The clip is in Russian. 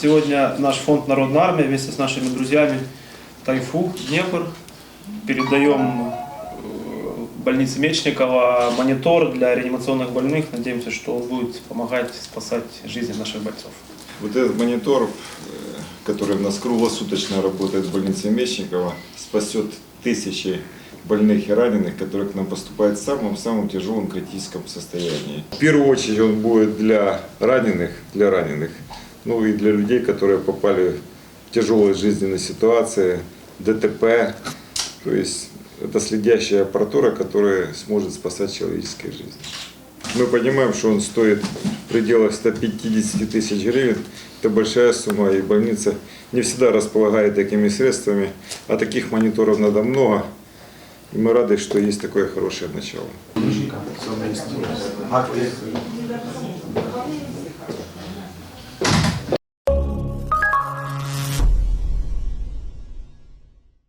Сегодня наш фонд «Народная армия» вместе с нашими друзьями Тайфу, Днепр передаем э, больнице Мечникова монитор для реанимационных больных. Надеемся, что он будет помогать спасать жизни наших бойцов. Вот этот монитор, э, который у нас круглосуточно работает в больнице Мечникова, спасет тысячи больных и раненых, которые к нам поступают в самом-самом тяжелом критическом состоянии. В первую очередь он будет для раненых, для раненых, ну и для людей, которые попали в тяжелые жизненные ситуации, ДТП. То есть это следящая аппаратура, которая сможет спасать человеческие жизни. Мы понимаем, что он стоит в пределах 150 тысяч гривен. Это большая сумма, и больница не всегда располагает такими средствами. А таких мониторов надо много. И мы рады, что есть такое хорошее начало.